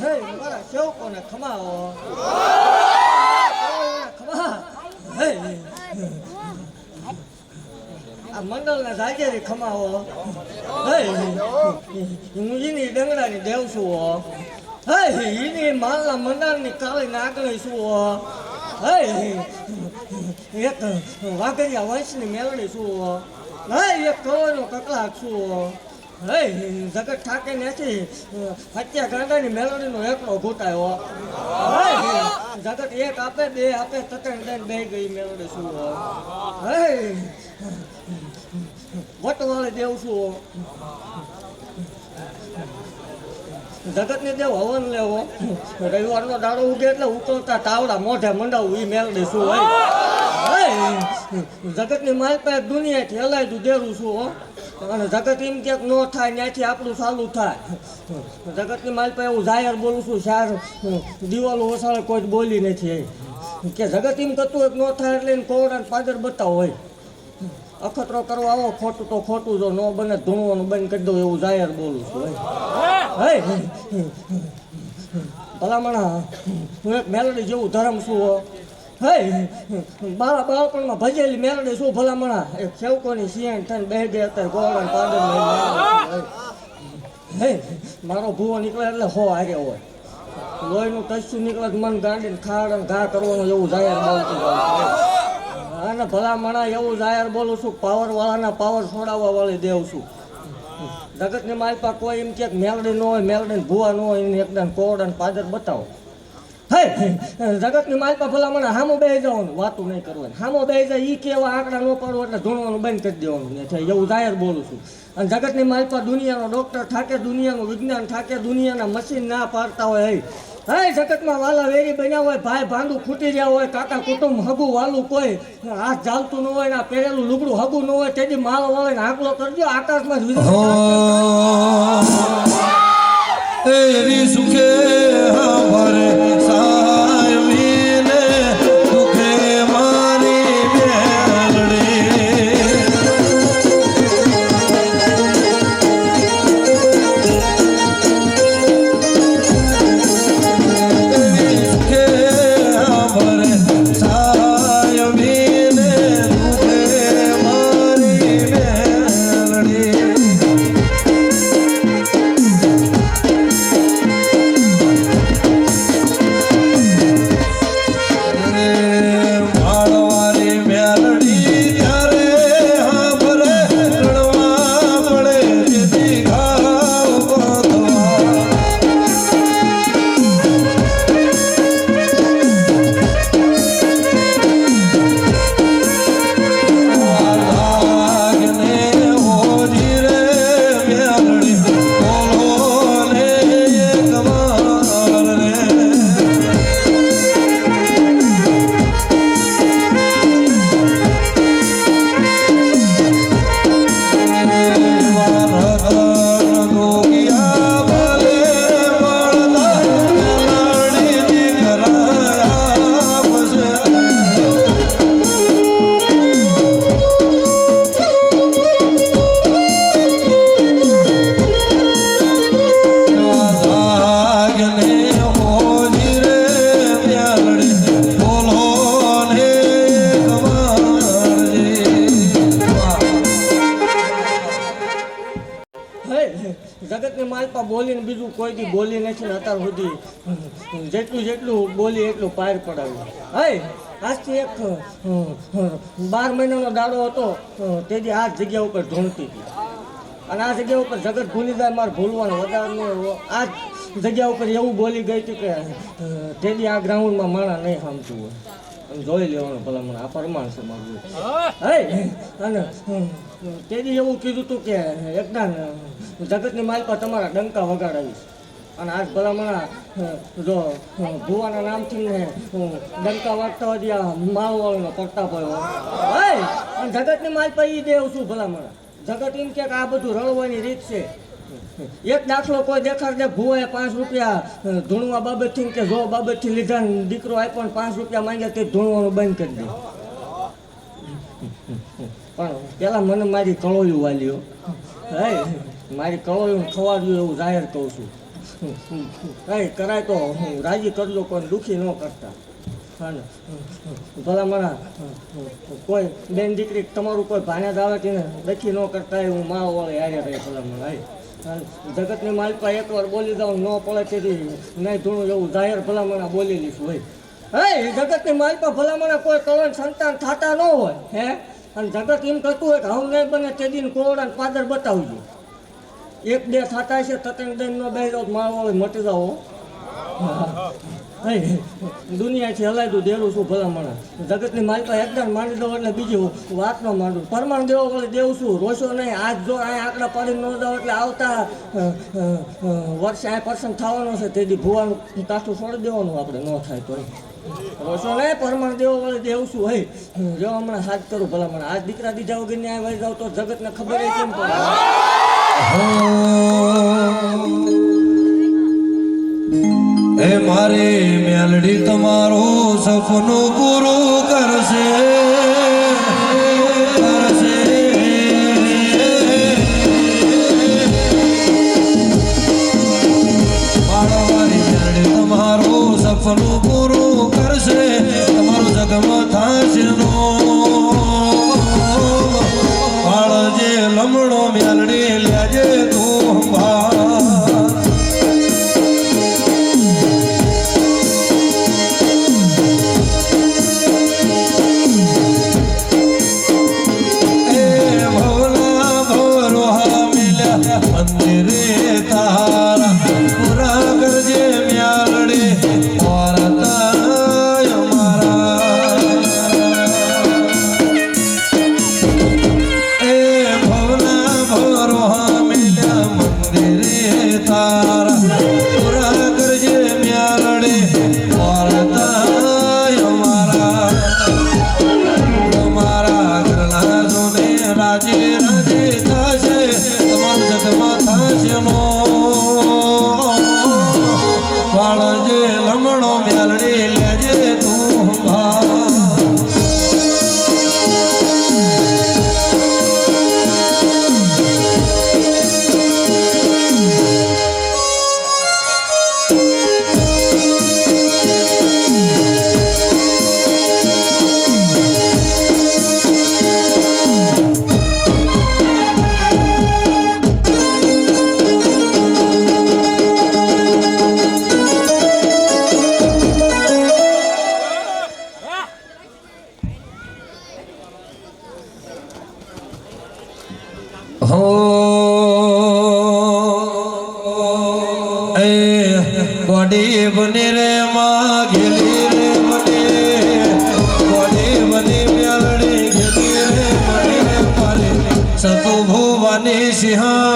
હે મારા સેવકોને ખમાવો ખમા હે આ મંડળને જાગેરી ખમાવો હે એની ડંગડાની દેવ છું હો. એની માલના મંડળની કાળી નાગણી છું હો. એક વાઘરિયા વંશની મેળડી છું હો. એક કવરનો કકલાક છું હો. હે જગત ઠાકે નથી હત્યા ગાંધાની મેલોડીનો એકલો ઘૂંટાયો જગત એક આપે, બે આપે તકણ દઈને બે ગઈ મેલોડી શું હો. વટવાળે દેવ છું જગત ને દેવ હવન લેવો. રવિવારનો દાડો ઉગે એટલે ઉકળતા તાવડા મોઢે મંડાવું ઈ મેળડી શું હોય? જગતની માલ પાસે દુનિયા ઠેલાય તું દેરું છું હો અને જગત એમ ક્યાંક ન થાય ત્યાંથી આપણું ચાલુ થાય. જગતની મારી પાસે એવું જાહેર બોલું છું ચાર દિવાલો ઓસાળે કોઈ બોલી નથી. કે જગત એમ કરતું હોય ન થાય એટલે એને કોવડા પાદર બતાવો હોય. અખતરો કરવા આવો, ખોટું તો ખોટું જો, ન બને ધૂણવાનું બંધ કરી દઉં એવું જાહેર બોલું છું. હે? ભલામણ, હું એક મેલડી જેવું ધર્મ છું હો. મારા બાળપણમાં ભજેલી મેલડી શું ભલામણા? એક સેવકોની સિયાણ થઈને બે ગયા અત્યારે ગોળણ પાદર હે, મારો ભૂવો નીકળે એટલે હો હારે હોય. લોહીનું કશું નીકળે મન ગાંડીને ખાડ અને ઘા કરવાનું એવું જાહેર બોલતું હોય. અને ભલામણા એવું જાહેર બોલું છું પાવર વાળાના પાવર છોડાવવા વાળી દેવ છું. જગતની માલપા કોઈ એમ કે મેલડી ન હોય મેલડી ભૂવા ન હોય, એને એકદમ કોડ અને પાદર બતાવો. જગતની માલપા ભલામણ હામો બે જવાનું વાતું નહીં કરવાનું. હામો બે જાય એ કેવા આંકડા ન પાડવું એટલે ધૂણવાનું બંધ કરી દેવાનું. ને એવું જાહેર બોલું છું. અને જગતની માલપા દુનિયાનો ડોક્ટર થાકે દુનિયાનું વિજ્ઞાન થાકે દુનિયાના મશીન ના પાડતા હોય હે. હે જગતમાં વાલા વેરી બન્યા હોય ભાઈ ભાંડું ખૂટી રહ્યા હોય કાકા કુટુંબ હગું વાલું કોઈ હાથ ચાલતું ન હોય ને આ પહેરેલું લુગડું હગું ન હોય તેથી માલ વાળે આંકલો કરજો આકાશમાં જ વીજળી સુખે હમારે જગતની માલપા બોલીને બીજું કોઈ દી બોલી નથી ને અત્યાર સુધી. જેટલું જેટલું બોલી એટલું પાર પડાવ્યું. હે આજથી એક બાર મહિનાનો દાડો હતો તેથી આ જગ્યા ઉપર ઢૂંઢતી હતી. અને આ જગ્યા ઉપર જગત ભૂલી જાય, મારે ભૂલવાનું વધારે આ જગ્યા ઉપર એવું બોલી ગઈ હતી કે તેથી આ ગ્રાઉન્ડમાં માણા નહીં સમજવું હોય. જોઈ લેવાનું ભલામણ આ પરમાણ છે મારું. હે અને તેથી એવું કીધું હતું કે, એકદમ જગતની માલ તમારા ડંકા વગાડાવીશ અને આજ ભલામણા જો ભુવાના નામથી ને ડંકા વાગતા હોય ત્યાં માળવાળીનો પડતા પડ્યો હે. અને જગતની માલ પર એ દેવ છું ભલામણા? જગત એમ કે આ બધું રળવાની રીત છે. એક દાખલો કોઈ દેખાડ દે ભુવાએ પાંચ રૂપિયા ધૂણવા બાબતથી કે જો બાબતથી લીધા દીકરો આપ્યો ને પાંચ રૂપિયા માંગ્યા તે ધૂણવાનું બંધ કરી દે. પણ પેલા મને મારી કળોયું વાલ્યો હે! મારી કળોયું ખવાડ્યું એવું જાહેર કહું છું. કઈ કરાય તો હું રાજી કરજો, કોઈ દુઃખી ન કરતા. હા ને ભલા મારા કોઈ બેન દીકરી તમારું કોઈ ભાણેજ આવે કે દખી ન કરતા હું મા વાળે હારે રહે ભલા મારા જગતની માલિકા એકવાર બોલી દઉં, ન પડે તેથી નહીં ધૂણું એવું જાહેર ભલામણા બોલી લઈશું ભાઈ હે જગતની માલિકા ભલામણા કોઈ કવન સંતાન થતા ન હોય, હે? અને જગત એમ કરતું હોય કે હું નહીં બને તે દિન કોરડા પાદર બતાવજો. એક બે થતા છે તતન દેન નો બે જાવ માળો મટી જાઓ દુનિયાથી હલાયતું દેવું છું ભલામણા જગતની માલિકા એકદમ માંડી દઉં એટલે બીજી વાત ન માંડું. પરમાણ દેવો વળી દેવું છું રોશો નહીં, આજ જો આ આંકડા પાડીને ન દઉં એટલે આવતા વર્ષે આ પર્સન થવાનો છે, તેથી ભુવાનું કાઠું છોડી દેવાનું આપણે, ન થાય તો. રોશો નહીં, પરમાણ દેવો વળી દેવું છું હે, જો હમણાં હાથ કરું ભલામણ આજ દીકરા દીધા વગરની આ વહી જાવ તો જગતને ખબર કેમ પડે? હે મારી મેલડી તમારો સપનું પૂરું કરશે. સપનું પૂરું કરશે. તમારું જગમાં થશે નો વાળજે લમણો મેલડી હો એ કોડી બની રે માં ઘેલી રે કોડી બની સિંહણ